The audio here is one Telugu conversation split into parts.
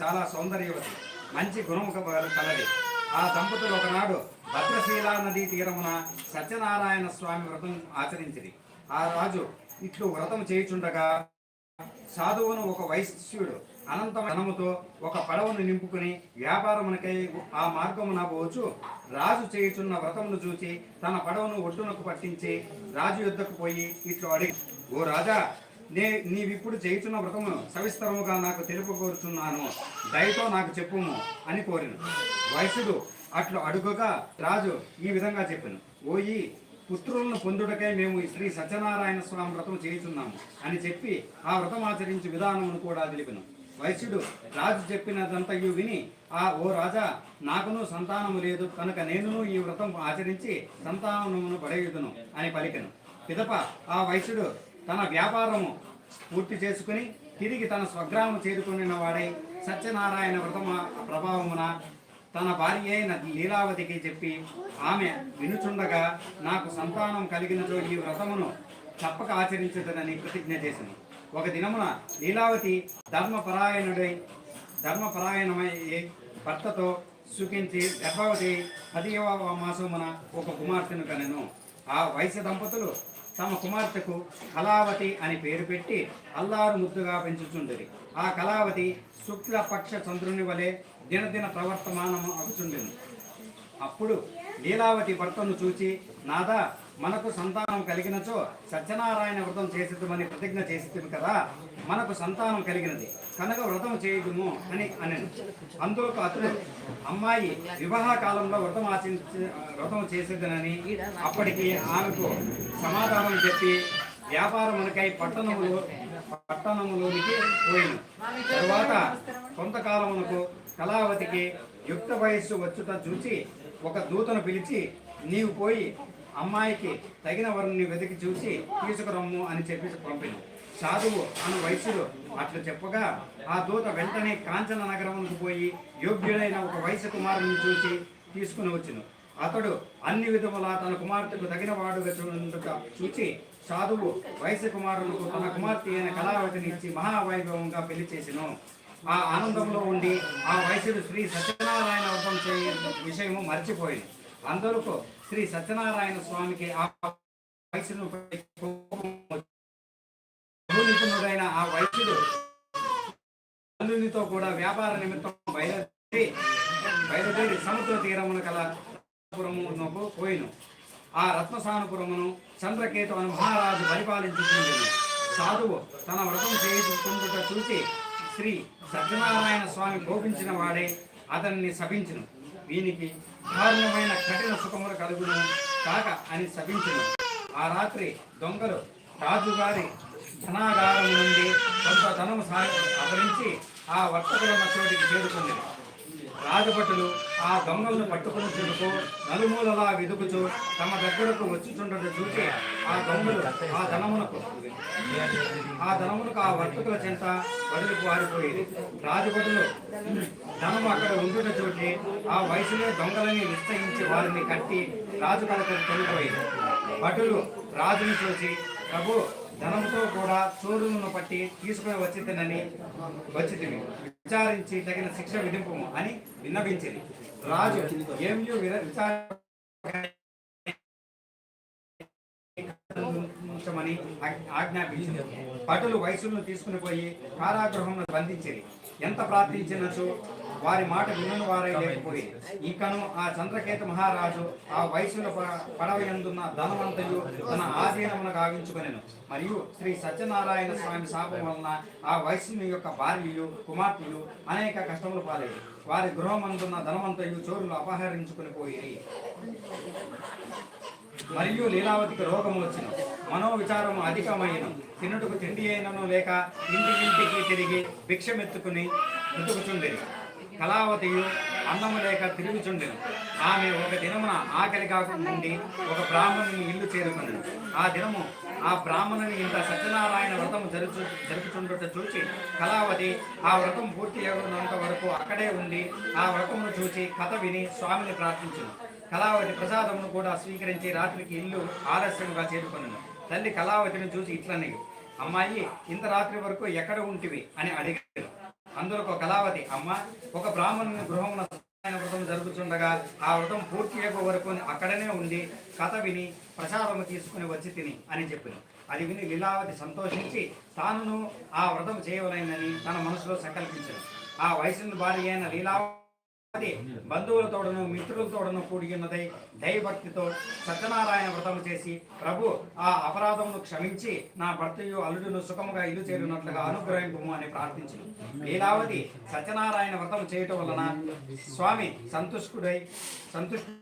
చాలా సౌందర్యవతి. మంచి గుణము కలది ఆ దంపతులు ఒకనాడు భద్రశీలా నదీ తీరమున సత్యనారాయణ స్వామి వ్రతం ఆచరించింది ఆ రాజు ఇట్లు వ్రతం చేయుచుండగా సాధువును ఒక వైశ్యుడు అనంతమనముతో ఒక పడవను నింపుకుని వ్యాపారమునకై ఆ మార్గమున పోచు రాజు చేయుచున్న వ్రతమును చూచి తన పడవను ఒడ్డునకు పట్టించి రాజు యుద్ధకు పోయి ఇట్లు అడిగి ఓ రాజా నే నీవిప్పుడు చేయుచున్న వ్రతమును సవిస్తరముగా నాకు తెలుపుకోరుచున్నాను దయతో నాకు చెప్పుము అని కోరిను. వైశ్యుడు అట్లు అడుగగా రాజు ఈ విధంగా చెప్పాను. ఓయి పుత్రులను పొందుటకై మేము ఈ శ్రీ సత్యనారాయణ స్వామి వ్రతం చేయుచున్నాము అని చెప్పి ఆ వ్రతం ఆచరించి విధానమును కూడా తెలిపిను. వైశ్యుడు రాజు చెప్పినదంతయు విని ఆ ఓ రాజా నాకును సంతానము లేదు. కనుక నేనును ఈ వ్రతం ఆచరించి సంతానమును పడేయుదును అని పలికెను. పిదప ఆ వైశ్యుడు తన వ్యాపారము పూర్తి చేసుకుని తిరిగి తన స్వగ్రామం చేరుకున్న వాడై సత్యనారాయణ వ్రతమ ప్రభావమున తన భార్య అయిన లీలావతికి చెప్పి ఆమె వినుచుండగా నాకు సంతానం కలిగినచో ఈ వ్రతమును తప్పక ఆచరించదనని ప్రతిజ్ఞ చేసింది. ఒక దినమున లీలావతి ధర్మపరాయణుడై ధర్మపరాయణమై భర్తతో సుఖించి గర్భవతి పదివ మాసమున ఒక కుమార్తెను కనెను. ఆ వయసు దంపతులు తమ కుమార్తెకు కళావతి అని పేరు పెట్టి అల్లారు ముద్దుగా పెంచుచుండేది. ఆ కళావతి శుక్లపక్ష చంద్రుని వలె దినదిన ప్రవర్తమానము అవుతుండెను అప్పుడు లీలావతి భర్తను చూచి నాదా మనకు సంతానం కలిగినచో సత్యనారాయణ వ్రతం చేసిద్దామని ప్రతిజ్ఞ చేసిద్దాము కదా. మనకు సంతానం కలిగినది. కనుక వ్రతం చేయదుము అని అనను. అందులో అతను అమ్మాయి వివాహ కాలంలో వ్రతం ఆచరించ వ్రతం చేసేదనని అప్పటికి ఆమెకు సమాధానం చెప్పి వ్యాపారమునకై పట్టణములో పట్టణములోనికి పోయిను. తరువాత కొంతకాలమునకు కళావతికి యుక్త వయస్సు వచ్చుట చూసి ఒక దూతను పిలిచి నీవు పోయి అమ్మాయికి తగిన వరుణ్ణి వెతికి చూసి తీసుకురమ్ము అని చెప్పి పంపిను. సాధువు అను వైశ్యుడు అట్లు చెప్పగా ఆ దూత వెంటనే కాంచన నగరమునకు పోయి యోగ్యుడైన ఒక వయసు కుమారుని చూసి తీసుకుని వచ్చును. అతడు అన్ని విధములా తన కుమార్తెకు తగిన వాడుగా చూచి సాధువు వయసు కుమారులకు తన కుమార్తె అయిన కళావతిని ఇచ్చి మహావైభవంగా పెళ్ళి చేసిను. ఆ ఆనందంలో ఉండి ఆ వయసుడు శ్రీ సత్యనారాయణ వ్రతం చేయ విషయము మర్చిపోయింది. అందరూ శ్రీ సత్యనారాయణ స్వామికి ఆ వయసును నిపుణుడైన ఆ వైద్యుడు అల్లునితో కూడా వ్యాపార నిమిత్తం బయలుదేరి బయలుదేరి సముద్ర తీరమున కల పురమునకు పోయిను. ఆ రత్నసానుపురమును చంద్రకేతు అని మహారాజు పరిపాలించుకుంది సాధువు తన వ్రతం చేయించుకుంటుట చూసి శ్రీ సత్యనారాయణ స్వామి కోపించిన వాడే అతన్ని శపించును. వీనికి దారుణమైన కఠిన సుఖములు కలుగును కాక అని శపించును. ఆ రాత్రి దొంగలు రాజుగారి ధనాగారం నుండి కొంత ధనము సా అపరించి ఆ వర్తకుల చోటికి చేరుకుంది. రాజభటులు ఆ దొంగలను పట్టుకుని చెడుకు నలుమూలలా వెదుకుచు తమ దగ్గరకు వచ్చుచుండట చూసి ఆ దొంగలు ఆ ధనమునకు ఆ ధనమునకు ఆ వర్తకుల చెంత వదిలి పారిపోయేది రాజభటులు ధనము అక్కడ ఉండుట చోటి ఆ వయసులో దొంగలని నిశ్చయించి వారిని కట్టి రాజు కలకలు తొలిపోయింది. భటులు రాజుని చూసి ప్రభు ధనంతో కూడా చోరులను పట్టి తీసుకుని వచ్చిందని వచ్చింది విచారించి తగిన శిక్ష విధింపు అని విన్నపించింది రాజు ఏమి విచార ఉంచమని ఆజ్ఞాపించింది. పటులు వయసులను తీసుకుని పోయి కారాగృహంలో బంధించింది. ఎంత ప్రార్థించినచో వారి మాట వినని వారై లేకపోయి ఇంకను ఆ చంద్రకేత మహారాజు ఆ వయసుల పడవయందున్న ధనవంతయు తన ఆధీనమున గావించుకొనెను. మరియు శ్రీ సత్యనారాయణ స్వామి శాపం వలన ఆ వయసుని యొక్క భార్యయు కుమార్తెయు అనేక కష్టములు పాలేదు వారి గృహమందున్న ధనవంతయు చోరులు అపహరించుకుని పోయి మరియు లీలావతికి రోగము వచ్చిన మనోవిచారము అధికమైన తినుటకు తిండి అయినను లేక ఇంటి ఇంటికి తిరిగి భిక్షమెత్తుకుని బ్రతుకుచుండేది కళావతియు అందము లేక తిరుగుచుండెను. ఆమె ఒక దినమున ఆకలి కాకుండి ఒక బ్రాహ్మణుని ఇల్లు చేరుకుంది ఆ దినము ఆ బ్రాహ్మణుని ఇంత సత్యనారాయణ వ్రతం జరుచు జరుపుచుండుట చూచి కళావతి ఆ వ్రతం పూర్తి అయ్యేంత వరకు అక్కడే ఉండి ఆ వ్రతమును చూచి కథ విని స్వామిని ప్రార్థించింది కళావతి ప్రసాదమును కూడా స్వీకరించి రాత్రికి ఇల్లు ఆలస్యంగా చేరుకున్నాను తల్లి కళావతిని చూసి ఇట్లనే అమ్మాయి ఇంత రాత్రి వరకు ఎక్కడ ఉంటివి? అని అడిగారు అందులో కళావతి. అమ్మ ఒక బ్రాహ్మణుని గృహమున ఆయన వ్రతం జరుగుతుండగా ఆ వ్రతం పూర్తి అయ్యే వరకు అక్కడనే ఉండి కథ విని ప్రసాదము తీసుకుని వచ్చి తిని అని చెప్పిన. అది విని లీలావతి సంతోషించి తానును ఆ వ్రతం చేయవలైనని తన మనసులో సంకల్పించను ఆ వయసుని భార్య అయిన లీలావతి బంధువులతోడను మిత్రులతోడను కూడి దైవభక్తితో సత్యనారాయణ వ్రతం చేసి ప్రభు ఆ అపరాధమును క్షమించి నా భర్తయు అల్లుడును సుఖముగా ఇల్లు చేరినట్లుగా అనుగ్రహింపము అని ప్రార్థించింది లీలావతి సత్యనారాయణ వ్రతం చేయటం వలన స్వామి సంతుష్టుడై సంతుష్టు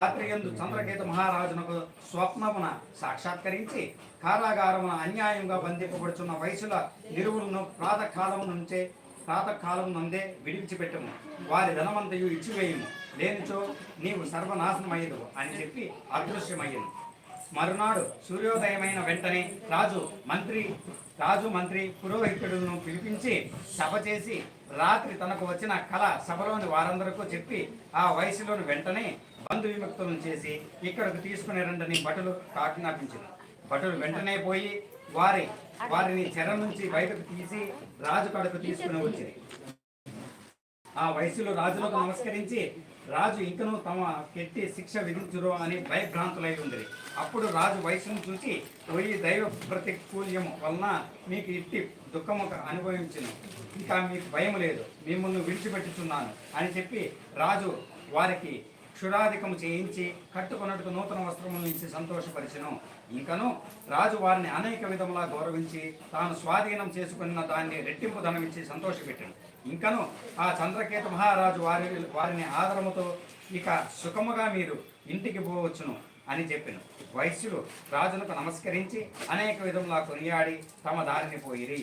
రాత్రి ఎందు చంద్రకేత మహారాజునకు స్వప్నమున సాక్షాత్కరించి కారాగారమున అన్యాయంగా బంధింపబడుచున్న వయసుల నిరువులను ప్రాతకాలము నుంచే ప్రాతకాలం నందే విడిచిపెట్టము. వారి ధనమంతయు ఇచ్చివేయము. లేనిచో నీవు సర్వనాశనమయ్యదు అని చెప్పి అదృశ్యమయ్యను. మరునాడు సూర్యోదయమైన వెంటనే రాజు మంత్రి రాజు మంత్రి పురోహితుడును పిలిపించి సభ చేసి రాత్రి తనకు వచ్చిన కళ సభలోని వారందరికీ చెప్పి ఆ వయసులోని వెంటనే బంధు విముక్తులను చేసి ఇక్కడకు తీసుకుని రండని భటులు ఆజ్ఞాపించింది భటులు వెంటనే పోయి వారి వారిని చెర నుంచి బయటకు తీసి రాజు కడకు తీసుకుని వచ్చింది. ఆ వయసులో రాజులకు నమస్కరించి రాజు ఇంకను తమ కెట్టి శిక్ష విధించురు అని భయభ్రాంతులై ఉంది అప్పుడు రాజు వయసును చూసి పోయి దైవ ప్రతికూల్యము వలన మీకు ఇట్టి దుఃఖము అనుభవించను. ఇంకా మీకు భయం లేదు. మిమ్మల్ని విడిచిపెట్టుచున్నాను. అని చెప్పి రాజు వారికి క్షురాధికము చేయించి కట్టుకున్నట్టుకు నూతన వస్త్రములు ఇచ్చి సంతోషపరిచెను. ఇంకను రాజు వారిని అనేక విధములా గౌరవించి తాను స్వాధీనం చేసుకున్న దాన్ని రెట్టింపు ధనమిచ్చి సంతోషపెట్టాను. ఇంకను ఆ చంద్రకేత మహారాజు వారి వారిని ఆదరముతో ఇక సుఖముగా మీరు ఇంటికి పోవచ్చును అని చెప్పిన. వైశ్యులు రాజులకు నమస్కరించి అనేక విధములా కొనియాడి తమ దారిని పోయిరి.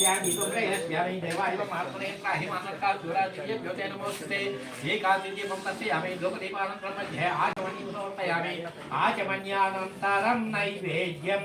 ధ్యామితోగ్రహస్యామి దేవాయవమాత్మనేత్ర హిమానక్కా చూరాదివ్యేభ్యోతే నమోస్తుతే ఏకాదివ్యమం పశ్యామి లోకదీపానం బ్రహ్మధ్యే ఆచమన్యం సమర్పయామి ఆచమన్యానంతరం నైవేద్యం.